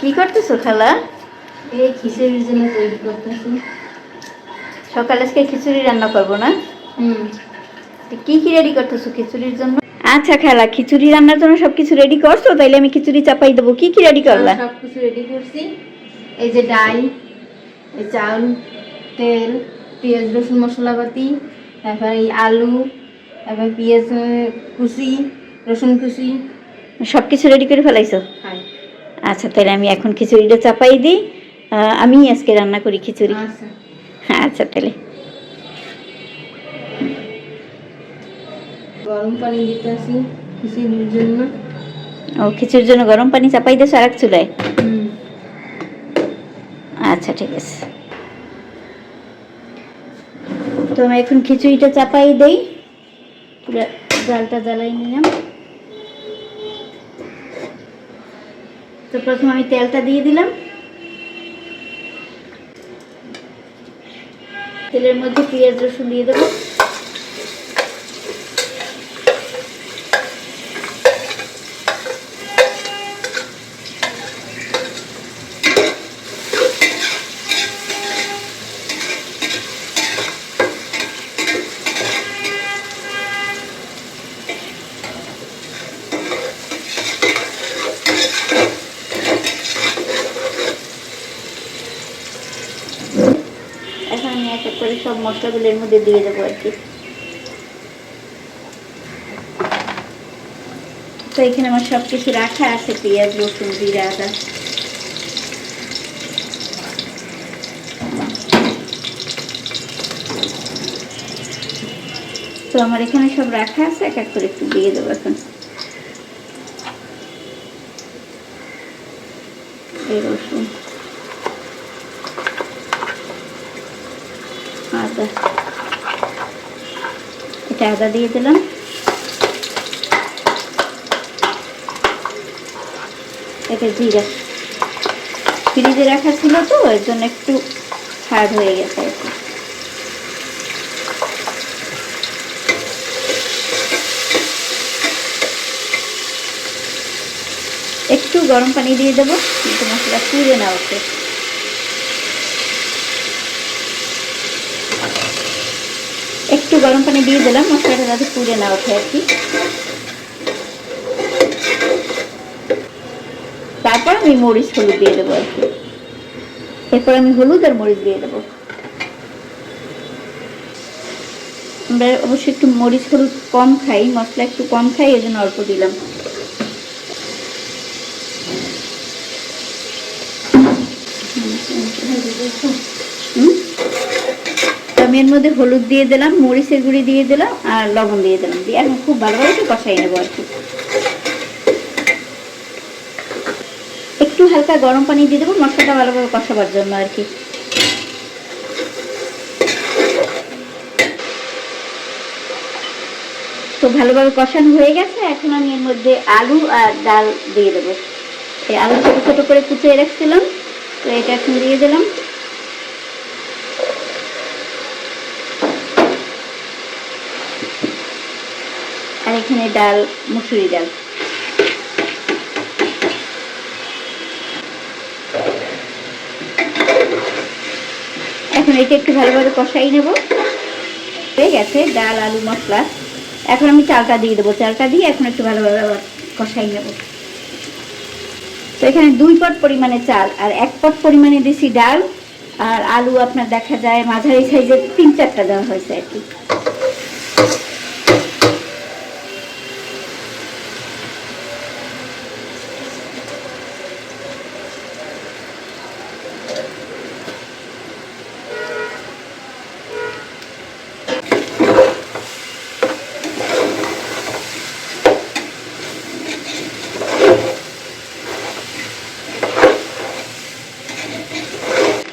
কি করতেছো খালা? এই খিচুড়ির জন্য তৈরি করতেছি। সকালে আজকে খিচুড়ি রান্না করব না? হুম। তো কি কি রেডি করতেছো খিচুড়ির জন্য? আচ্ছা খালা খিচুড়ি রান্নার জন্য সবকিছু রেডি করছ? তাইলে আমি খিচুড়ি চাপাই দেবো। কি কি রেডি করলা? সব কিছু রেডি করছি। এই যে ডাল এই চাউল তেল পেঁয়াজ রসুন মশলাপাতি তারপর এই আলু তারপর পেঁয়াজ কুচি রসুন কুচি। সবকিছু রেডি করে ফেলাইছো? খাই আচ্ছা তাহলে আমি এখন খিচুড়িটা চাপাই দিই। আমি আজকে রান্না করি খিচুড়ি। আচ্ছা। হ্যাঁ আচ্ছা তাহলে। গরম পানি দিতে আসি খিচুড়ির জন্য। ও খিচুড়ির জন্য গরম পানি চাপাই দিয়েছ আর এক চুলায় আচ্ছা ঠিক আছে। তো আমি এখন খিচুড়িটা চাপাই দেই। পুরো জালটা জ্বালাই নিলাম। তো প্রথমে আমি তেলটা দিয়ে দিলাম। তেলের মধ্যে পেঁয়াজ রসুন দিয়ে দেবো এখন আমি এক এক করে সব মশলাগুলো এর মধ্যে দিয়ে দেবো আর কি। তো এখানে আমার সব কিছু রাখা আছে, পেঁয়াজ, রসুন, জিরা, আদা। তো আমার এখানে সব রাখা আছে, এক এক করে একটু দিয়ে দেবো এখন। এই রসুন। এটা আদা দিয়ে দিলাম। এটা ফ্রিজে রাখা ছিল তো এর জন্য একটু হার্ড হয়ে গেছে একটু গরম পানি দিয়ে দেবো, কিন্তু মশলা পুড়ে না ওঠে একটু গরম পানি দিয়ে দিলাম, মশলাটা যাতে পুড়ে না ওঠে আর কি। তারপর আমি মরিচ হলুদ দিয়ে দেবো আর কি। এরপর আমি হলুদ আর মরিচ দিয়ে দেবো। আমরা অবশ্যই একটু মরিচ হলুদ কম খাই, মশলা একটু কম খাই এই জন্য অল্প দিলাম। আমি এর মধ্যে হলুদ দিয়ে দিলাম, মরিচের গুঁড়ি দিয়ে দিলাম আর লবণ দিয়ে দিলাম। দিয়ে এখন খুব ভালোভাবে একটু কষাই নেব আর কি। একটু হালকা গরম পানি দিয়ে দেবো, মশলাটা ভালোভাবে কষাবার জন্য আর কি। তো ভালোভাবে কষানো হয়ে গেছে। এখন আমি এর মধ্যে আলু আর ডাল দিয়ে দেবো। এই আলু ছোটো ছোটো করে কুচিয়ে রাখছিলাম, তো এটা এখন দিয়ে দিলাম। আর এখানে ডাল, মুসুরি ডাল। এখন এটা একটু ভালোভাবে কষাই নেব। হয়ে গেছে ডাল, আলু, মশলা। এখন আমি চালটা দিয়ে দেবো। চালটা দিয়ে এখন একটু ভালোভাবে আবার কষাই নেব। তো এখানে দুই পট পরিমাণে চাল আর এক পট পরিমাণে দিছি ডাল। আর আলু আপনার দেখা যায় মাঝারি সাইজের তিন চারটা দেওয়া হয়েছে আর কি।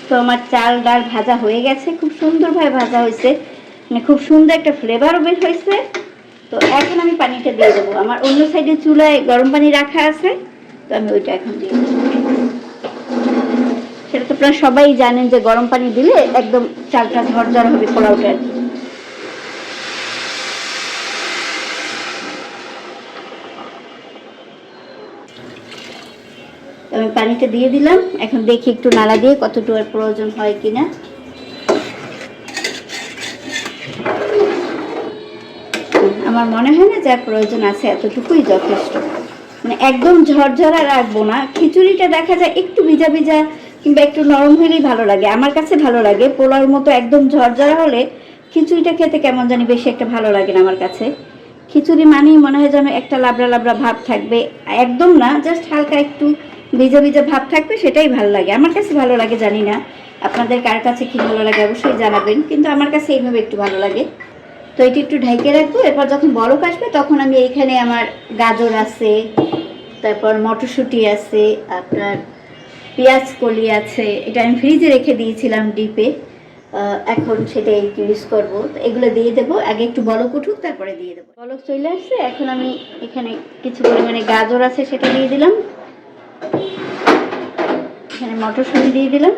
তো আমার চাল ডাল ভাজা হয়ে গেছে, খুব সুন্দরভাবে ভাজা হয়েছে। মানে খুব সুন্দর একটা ফ্লেভারও বের হয়েছে। তো এখন আমি পানিটা দিয়ে দেবো। আমার অন্য সাইডে চুলায় গরম পানি রাখা আছে, তো আমি ওইটা এখন দিয়ে সেটা তো আপনারা সবাই জানেন যে গরম পানি দিলে একদম চালটা ঝরঝর হবে পোলাওটা আর কি তো আমি পানিটা দিয়ে দিলাম। এখন দেখি একটু নাড়া দিয়ে কতটুকু আর প্রয়োজন হয় কিনা। আমার মনে হয় না যা প্রয়োজন আছে এতটুকুই যথেষ্ট। মানে একদম ঝরঝরা রাখব না। খিচুড়িটা দেখা যায় একটু ভিজা ভিজা কিংবা একটু নরম হলেই ভালো লাগে। আমার কাছে ভালো লাগে। পোলাওর মতো একদম ঝরঝরা হলে খিচুড়িটা খেতে কেমন জানি বেশি একটা ভালো লাগে না আমার কাছে। খিচুড়ি মানেই মনে হয় যেন একটা লাবড়া লাবড়া ভাব থাকবে। একদম না জাস্ট হালকা একটু ভিজা ভিজা ভাব থাকবে, সেটাই ভালো লাগে। আমার কাছে ভালো লাগে, জানি না। আপনাদের কার কাছে কি ভালো লাগে অবশ্যই জানাবেন, কিন্তু আমার কাছে এইভাবে একটু ভালো লাগে। তো এটি একটু ঢেকে রাখব, এরপর যখন বরফ আসবে তখন আমি এইখানে আমার গাজর আছে, তারপর মটরশুঁটি আছে, আপনার পেঁয়াজ কলি আছে, এটা আমি ফ্রিজে রেখে দিয়েছিলাম ডিপে। এখন সেটা ইউজ করব। এগুলো দিয়ে দেবো, আগে একটু বলক উঠুক, তারপরে দিয়ে দেবো। বলক চলে আসছে, এখন আমি এখানে কিছু পরিমাণে গাজর আছে, সেটা দিয়ে দিলাম। এখানে মটরশুঁটি দিয়ে দিলাম।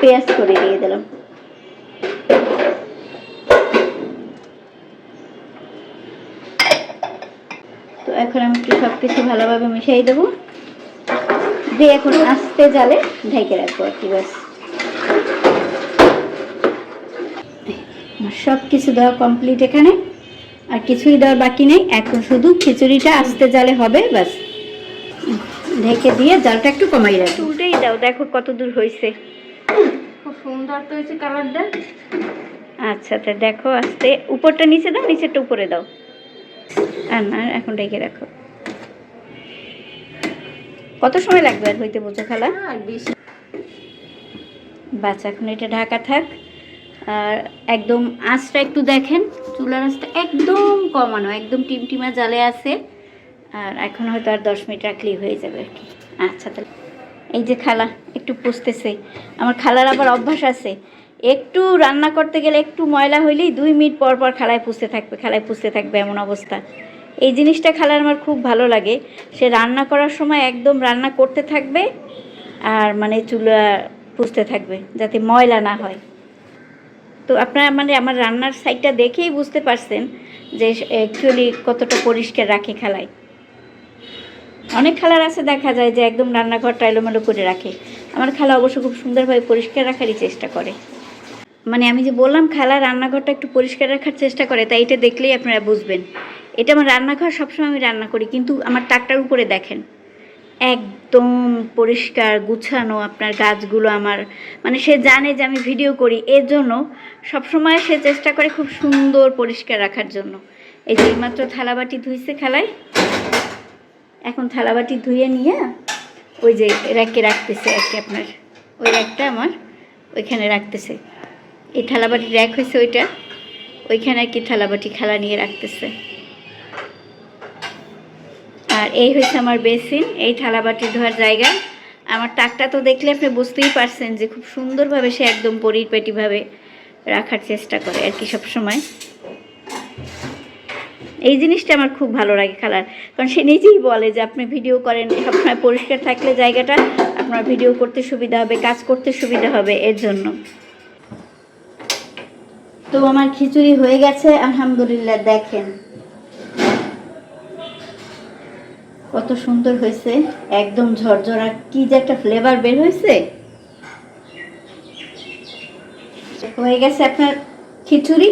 পেঁয়াজ করে দিয়ে দিলাম। তো এখন আমি একটু সব কিছু ভালোভাবে মিশিয়ে দেবো। দিয়ে এখন আস্তে জালে ঢেকে রাখব আর কি, ব্যাস। সব কিছু দেওয়া কমপ্লিট এখানে। আর কিছুই দেওয়ার বাকি নেই। এখন শুধু খিচুড়িটা আস্তে জালে হবে ব্যাস। ঢেকে দিয়ে জালটা একটু কমাই রাখব। উল্টেই দাও দেখো কত দূর হয়েছে। খুব সুন্দর তো হয়েছে কালারটা। আচ্ছা তা দেখো আস্তে। উপরটা নিচে দাও নিচেরটা উপরে দাও। আর না এখন ঢেকে রাখো। কত সময় লাগবে আর হইতে বোঝো খালা? আর বেশি। বাচ্চা এখন এটা ঢাকা থাক। আর একদম আঁচটা একটু দেখেন। চুলার আঁচটা একদম কমানো, একদম টিমটিমা জালে আছে। আর এখন হয়তো আর দশ মিনিট রাখলেই হয়ে যাবে আর কি। আচ্ছা তাহলে এই যে খালা একটু পুষতেছে। আমার খালার আবার অভ্যাস আছে। একটু রান্না করতে গেলে একটু ময়লা হইলেই দুই মিনিট পর পর খালায় পুষতে থাকবে, খালায় পুষতে থাকবে এমন অবস্থা। এই জিনিসটা খালার আমার খুব ভালো লাগে। সে রান্না করার সময় একদম রান্না করতে থাকবে আর মানে চুলা পুষতে থাকবে, যাতে ময়লা না হয়। তো আপনারা মানে আমার রান্নার সাইডটা দেখেই বুঝতে পারছেন যে অ্যাকচুয়ালি কতটা পরিষ্কার রাখে খালায়। অনেক খালার আছে দেখা যায় যে একদম রান্নাঘরটা এলোমেলো করে রাখে। আমার খালা অবশ্য খুব সুন্দরভাবে পরিষ্কার রাখারই চেষ্টা করে। মানে আমি যে বললাম খালা রান্নাঘরটা একটু পরিষ্কার রাখার চেষ্টা করে, তাই এটা দেখলেই আপনারা বুঝবেন। এটা আমার রান্নাঘর সবসময় আমি রান্না করি, কিন্তু আমার টাকটার উপরে দেখেন। একদম পরিষ্কার গুছানো আপনার গাছগুলো আমার। মানে সে জানে যে আমি ভিডিও করি এর জন্য সবসময় সে চেষ্টা করে খুব সুন্দর পরিষ্কার রাখার জন্য। এই যে মাত্র থালাবাটি ধুইছে খালায়, এখন থালাবাটি ধুয়ে নিয়ে ওই যে র্যাকে রাখতেছে আর কি আপনার। ওই র্যাকটা আমার, ওইখানে রাখতেছে। এই থালাবাটি র্যাক হয়েছে ওইটা, ওইখানে আর কি থালাবাটি, খেলা নিয়ে রাখতেছে। এই হচ্ছে আমার বেসিন, এই থালাবাটি ধোয়ার জায়গা। আমার টাকটা তো দেখলে আপনি বুঝতেই পারছেন যে খুব সুন্দরভাবে সে একদম পরিপাটিভাবে রাখার চেষ্টা করে আর কি সবসময়। এই জিনিসটা আমার খুব ভালো লাগে খালার কারণ সে নিজেই বলে যে আপনি ভিডিও করেন, সবসময় পরিষ্কার থাকলে জায়গাটা, আপনার ভিডিও করতে সুবিধা হবে, কাজ করতে সুবিধা হবে এর জন্য। তো আমার খিচুড়ি হয়ে গেছে, আলহামদুলিল্লাহ, দেখেন। কত সুন্দর হয়েছে, একদম ঝরঝরা, কি যে একটা ফ্লেভার বের হয়েছে। হয়ে গেছে আপনার খিচুড়ি।